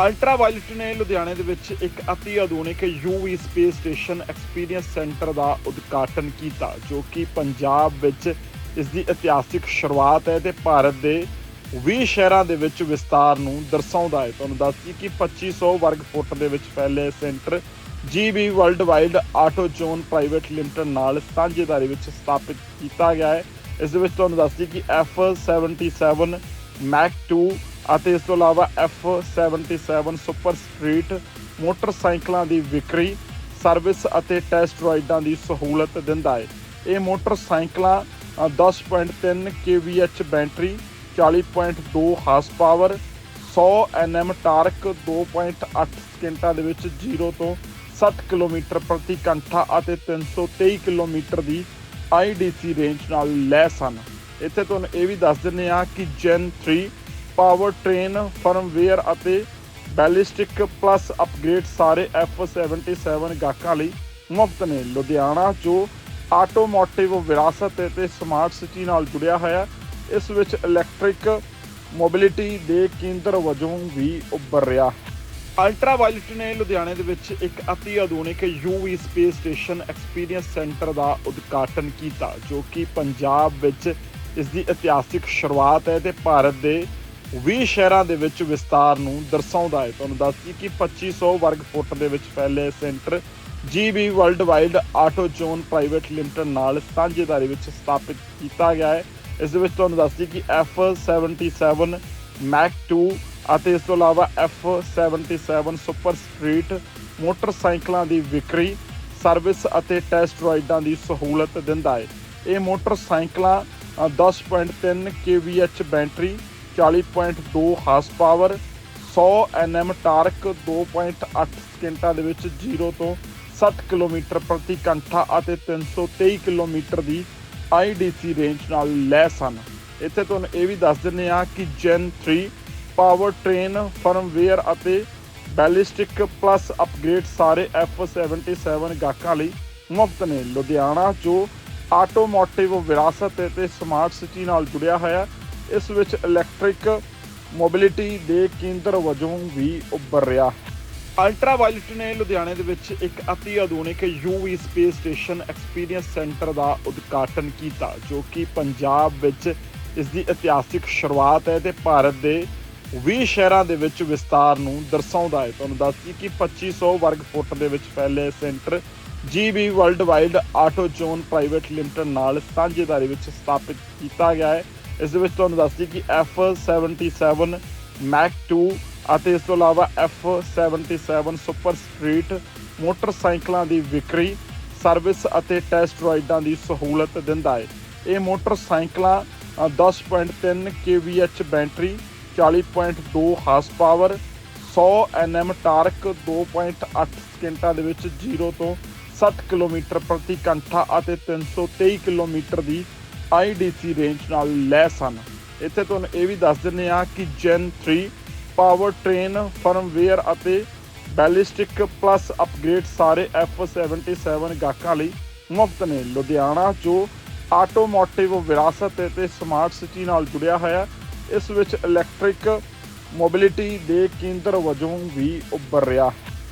Ultra wallet ਨੇ ਲੁਧਿਆਣੇ ਦੇ ਵਿੱਚ ਇੱਕ ਅਤੀ ਆਧੁਨਿਕ UV space station experience centre ਦਾ ਉਦਘਾਟਨ ਕੀਤਾ, ਜੋ ਕਿ ਪੰਜਾਬ ਵਿੱਚ ਇਸ ਦੀ ਇਤਿਹਾਸਿਕ ਸ਼ੁਰੂਆਤ ਹੈ ਤੇ ਭਾਰਤ ਦੇ 20 ਸ਼ਹਿਰਾਂ ਦੇ ਵਿੱਚ ਵਿਸਤਾਰ ਨੂੰ ਦਰਸਾਉਂਦਾ ਹੈ। ਤੁਹਾਨੂੰ ਦੱਸ ਦਈਏ ਕਿ 2500 ਵਰਗ ਫੁੱਟ ਦੇ ਵਿੱਚ ਫੈਲੇ ਇਹ centre GB world wide auto zone private limited ਨਾਲ ਸਾਂਝੇਦਾਰੀ ਵਿੱਚ ਸਥਾਪਿਤ ਕੀਤਾ ਗਿਆ ਹੈ। ਇਸ ਦੇ ਵਿੱਚ ਤੁਹਾਨੂੰ ਦੱਸ ਦਈਏ ਕਿ F77 ਮੈਕ 2 ਅਤੇ ਇਸ ਤੋਂ ਇਲਾਵਾ F77 ਸੁਪਰ ਸਟਰੀਟ ਮੋਟਰਸਾਈਕਲਾਂ ਦੀ ਵਿਕਰੀ ਸਰਵਿਸ ਅਤੇ ਟੈਸਟ ਰਾਈਡਾਂ ਦੀ ਸਹੂਲਤ ਦਿੰਦਾ ਹੈ। ਇਹ ਮੋਟਰਸਾਈਕਲਾਂ ਅ, 10.3 kVh battery 40.2 horse power 100 Nm torque 2.8 ਸਕਿੰਟਾਂ ਦੇ ਵਿੱਚ 0 ਤੋਂ 60 ਕਿਲੋਮੀਟਰ ਪ੍ਰਤੀ ਘੰਟਾ ਅਤੇ 323 ਕਿਲੋਮੀਟਰ ਦੀ IDC ਰੇਂਜ ਨਾਲ ਲੈਸ ਹਨ ਇੱਥੇ ਤੁਹਾਨੂੰ ਇਹ ਵੀ ਦੱਸ ਦਿੰਦੇ ਆ ਕਿ ਜੈਨ 3 ਪਾਵਰ ਟ੍ਰੇਨ, ਫਰਮਵੇਅਰ ਅਤੇ ਬੈਲਿਸਟਿਕ ਪਲੱਸ ਅਪਗ੍ਰੇਡ ਸਾਰੇ F77 ਗਾਹਕਾਂ ਲਈ ਮੁਫਤ ਨੇ। ਲੁਧਿਆਣਾ, ਜੋ ਆਟੋਮੋਟਿਵ ਵਿਰਾਸਤ ਅਤੇ ਸਮਾਰਟ ਸਿਟੀ ਨਾਲ ਜੁੜਿਆ ਹੋਇਆ, ਇਸ ਵਿੱਚ ਇਲੈਕਟ੍ਰਿਕ ਮੋਬਿਲਿਟੀ ਦੇ ਕੇਂਦਰ ਵਜੋਂ ਵੀ ਉੱਭਰ ਰਿਹਾ। ਅਲਟਰਾ ਵਾਇਲਟ ਨੇ ਲੁਧਿਆਣੇ ਦੇ ਵਿੱਚ ਇੱਕ ਅਤੀ ਆਧੁਨਿਕ UV space station experience centre ਦਾ ਉਦਘਾਟਨ ਕੀਤਾ, ਜੋ ਕਿ ਪੰਜਾਬ ਵਿੱਚ ਇਸ ਦੀ ਇਤਿਹਾਸਿਕ ਸ਼ੁਰੂਆਤ ਹੈ ਤੇ ਭਾਰਤ ਦੇ 20 ਸ਼ਹਿਰਾਂ ਦੇ ਵਿੱਚ ਵਿਸਤਾਰ ਨੂੰ ਦਰਸਾਉਂਦਾ ਹੈ। ਤੁਹਾਨੂੰ ਦੱਸ ਦਈਏ ਕਿ 2500 ਵਰਗ ਫੁੱਟ ਦੇ ਵਿੱਚ ਫੈਲੇ ਇਹ centre GB world wide auto zone private limited ਨਾਲ ਸਾਂਝੇਦਾਰੀ ਵਿੱਚ ਸਥਾਪਿਤ ਕੀਤਾ ਗਿਆ ਹੈ। ਇਸ ਦੇ ਵਿੱਚ ਤੁਹਾਨੂੰ ਦੱਸ ਦਈਏ ਕਿ F77 ਮੈਕ 2 ਅਤੇ ਇਸ ਤੋਂ ਇਲਾਵਾ F77 ਸੁਪਰ ਸਟਰੀਟ ਮੋਟਰਸਾਈਕਲਾਂ ਦੀ ਵਿਕਰੀ ਸਰਵਿਸ ਅਤੇ ਟੈਸਟ ਰਾਈਡਾਂ ਦੀ ਸਹੂਲਤ ਦਿੰਦਾ ਹੈ। ਇਹ ਮੋਟਰਸਾਈਕਲਾਂ ਅ, 10.3 kVh battery 40.2 horse power 100 Nm torque 2.8 ਸਕਿੰਟਾਂ ਦੇ ਵਿੱਚ 0 ਤੋਂ 60 ਕਿਲੋਮੀਟਰ ਪ੍ਰਤੀ ਘੰਟਾ ਅਤੇ 323 ਕਿਲੋਮੀਟਰ ਦੀ IDC ਰੇਂਜ ਨਾਲ ਲੈਸ ਹਨ ਇੱਥੇ ਤੁਹਾਨੂੰ ਇਹ ਵੀ ਦੱਸ ਦਿੰਦੇ ਆ ਕਿ ਜੈਨ 3 ਪਾਵਰ ਟ੍ਰੇਨ ਫਰਮਵੇਅਰ ਅਤੇ ਬੈਲਿਸਟਿਕ ਪਲੱਸ ਅਪਗ੍ਰੇਡ ਸਾਰੇ F77 ਗਾਹਕਾਂ ਲਈ ਮੁਫਤ ਨੇ। ਲੁਧਿਆਣਾ, ਜੋ ਆਟੋਮੋਟਿਵ ਵਿਰਾਸਤ ਅਤੇ ਸਮਾਰਟ ਸਿਟੀ ਨਾਲ ਜੁੜਿਆ ਹੋਇਆ ਇਸ ਵਿੱਚ ਇਲੈਕਟ੍ਰਿਕ ਮੋਬਿਲਿਟੀ ਦੇ ਕੇਂਦਰ ਵਜੋਂ ਵੀ ਉੱਭਰ ਰਿਹਾ। ਅਲਟਰਾਵਾਇਲਟ ਨੇ ਲੁਧਿਆਣੇ ਦੇ ਵਿੱਚ ਇੱਕ ਅਤੀ ਆਧੁਨਿਕ UV space station experience centre ਦਾ ਉਦਘਾਟਨ ਕੀਤਾ, ਜੋ ਕਿ ਪੰਜਾਬ ਵਿੱਚ ਇਸ ਦੀ ਇਤਿਹਾਸਿਕ ਸ਼ੁਰੂਆਤ ਹੈ ਤੇ ਭਾਰਤ ਦੇ 20 ਸ਼ਹਿਰਾਂ ਦੇ ਵਿੱਚ ਵਿਸਤਾਰ ਨੂੰ ਦਰਸਾਉਂਦਾ ਹੈ। ਤੁਹਾਨੂੰ ਦੱਸਦੀ ਦਈਏ ਕਿ 2500 ਵਰਗ ਫੁੱਟ ਦੇ ਵਿੱਚ ਫੈਲੇ ਇਹ centre GB world wide auto zone private limited ਨਾਲ ਸਾਂਝੇਦਾਰੀ ਵਿੱਚ ਸਥਾਪਿਤ ਕੀਤਾ ਗਿਆ ਹੈ। ਇਸ ਦੇ ਵਿੱਚ ਤੁਹਾਨੂੰ ਦੱਸ ਦਈਏ ਕਿ F77 ਮੈਕ 2 ਅਤੇ ਇਸ ਤੋਂ ਇਲਾਵਾ F77 ਸੁਪਰ ਸਟਰੀਟ ਮੋਟਰਸਾਈਕਲਾਂ ਦੀ ਵਿਕਰੀ ਸਰਵਿਸ ਅਤੇ ਟੈਸਟ ਰਾਈਡਾਂ ਦੀ ਸਹੂਲਤ ਦਿੰਦਾ ਹੈ। ਇਹ ਮੋਟਰਸਾਈਕਲਾਂ ਅ, 10.3 kVh battery 40.2 horse power 100 Nm torque 2.8 ਸਕਿੰਟਾਂ ਦੇ ਵਿੱਚ 0 ਤੋਂ 60 ਕਿਲੋਮੀਟਰ ਪ੍ਰਤੀ ਘੰਟਾ ਅਤੇ 323 ਕਿਲੋਮੀਟਰ ਦੀ IDC ਰੇਂਜ ਨਾਲ ਲੈਸ ਹਨ ਇੱਥੇ ਤੁਹਾਨੂੰ ਇਹ ਵੀ ਦੱਸ ਦਿੰਦੇ ਆ ਕਿ ਜੈਨ 3 ਪਾਵਰ ਟ੍ਰੇਨ ਫਰਮਵੇਅਰ ਅਤੇ ਬੈਲਿਸਟਿਕ ਪਲੱਸ ਅਪਗ੍ਰੇਡ ਸਾਰੇ F77 ਗਾਹਕਾਂ ਲਈ ਮੁਫਤ ਨੇ। ਲੁਧਿਆਣਾ, ਜੋ ਆਟੋਮੋਟਿਵ ਵਿਰਾਸਤ ਅਤੇ ਸਮਾਰਟ ਸਿਟੀ ਨਾਲ ਜੁੜਿਆ ਹੋਇਆ ਇਸ ਵਿੱਚ ਇਲੈਕਟ੍ਰਿਕ ਮੋਬਿਲਿਟੀ ਦੇ ਕੇਂਦਰ ਵਜੋਂ ਵੀ ਉੱਭਰ ਰਿਹਾ।